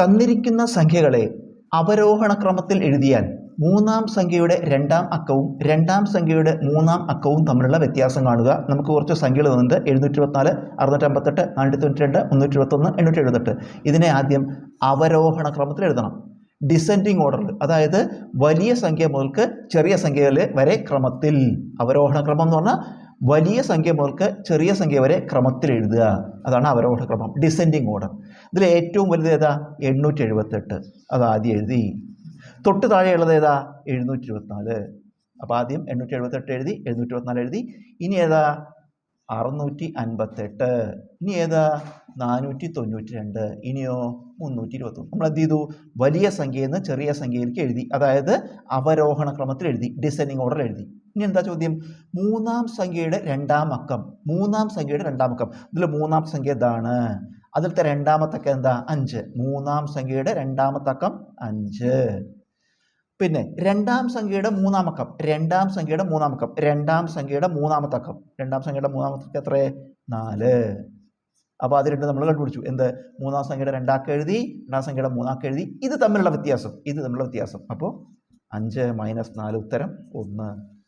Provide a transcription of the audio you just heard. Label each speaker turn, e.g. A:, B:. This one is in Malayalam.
A: തന്നിരിക്കുന്ന സംഖ്യകളെ അവരോഹണ ക്രമത്തിൽ എഴുതിയാൽ മൂന്നാം സംഖ്യയുടെ രണ്ടാം അക്കവും രണ്ടാം സംഖ്യയുടെ മൂന്നാം അക്കവും തമ്മിലുള്ള വ്യത്യാസം കാണുക. നമുക്ക് കുറച്ച് സംഖ്യകൾ തന്നിട്ടുണ്ട്. എഴുന്നൂറ്റി ഇരുപത്തിനാല് അറുന്നൂറ്റി അമ്പത്തെട്ട് നാനൂറ്റി തൊണ്ണൂറ്റി രണ്ട് മുന്നൂറ്റി ഇരുപത്തൊന്ന് എണ്ണൂറ്റി എഴുപത്തെട്ട് ഇതിനെ ആദ്യം അവരോഹണ ക്രമത്തിൽ എഴുതണം. ഡിസെൻഡിങ് ഓർഡറിൽ അതായത് വലിയ സംഖ്യ മുതൽക്ക് ചെറിയ സംഖ്യകൾ വരെ ക്രമത്തിൽ. അവരോഹണ ക്രമം എന്ന് പറഞ്ഞാൽ വലിയ സംഖ്യ മുതൽക്ക് ചെറിയ സംഖ്യ വരെ ക്രമത്തിൽ എഴുതുക. അതാണ് അവരോഹണ ക്രമം ഡിസെൻഡിങ് ഓർഡർ ഇതിൽ ഏറ്റവും വലുത് ഏതാ? എണ്ണൂറ്റി എഴുപത്തെട്ട് അത് ആദ്യം എഴുതി. തൊട്ട് താഴെയുള്ളത് ഏതാ? എഴുന്നൂറ്റി ഇരുപത്തിനാല് അപ്പോൾ ആദ്യം എണ്ണൂറ്റി എഴുപത്തെട്ട് എഴുതി എഴുന്നൂറ്റി ഇരുപത്തിനാല് എഴുതി. ഇനി ഏതാ? അറുന്നൂറ്റി അൻപത്തെട്ട് ഇനി ഏതാ? നാനൂറ്റി തൊണ്ണൂറ്റി രണ്ട് ഇനിയോ മുന്നൂറ്റി ഇരുപത്തൊന്ന് നമ്മൾ എന്ത് ചെയ്തു? വലിയ സംഖ്യയിൽ നിന്ന് ചെറിയ സംഖ്യയിലേക്ക് എഴുതി. അതായത് അവരോഹണ ക്രമത്തിൽ എഴുതി. ഡിസെൻഡിങ് ഓർഡർ എഴുതി. ഇനി എന്താ ചോദ്യം? മൂന്നാം സംഖ്യയുടെ രണ്ടാം അക്കം. മൂന്നാം സംഖ്യയുടെ രണ്ടാം അക്കം. ഇതിൽ മൂന്നാം സംഖ്യ എന്താണ് അതിലത്തെ രണ്ടാമത്തെ അക്കം എന്താ? അഞ്ച്. മൂന്നാം സംഖ്യയുടെ രണ്ടാമത്തെ അക്കം അഞ്ച്. പിന്നെ രണ്ടാം സംഖ്യയുടെ മൂന്നാം അക്കം രണ്ടാം സംഖ്യയുടെ മൂന്നാം അക്കം രണ്ടാം സംഖ്യയുടെ മൂന്നാമത്തെ അക്കം രണ്ടാം സംഖ്യയുടെ മൂന്നാമത്തെ അക്കം എത്ര? നാല്. അപ്പോൾ അത് രണ്ട് നമ്മൾ കണ്ടുപിടിച്ചു. എന്ത്? മൂന്നാം സംഖ്യയുടെ രണ്ടാക്ക എഴുതി രണ്ടാം സംഖ്യയുടെ മൂന്നാക്ക എഴുതി. ഇത് തമ്മിലുള്ള വ്യത്യാസം. ഇത് തമ്മിലുള്ള വ്യത്യാസം. അപ്പോൾ അഞ്ച് മൈനസ് നാല് ഉത്തരം ഒന്ന്.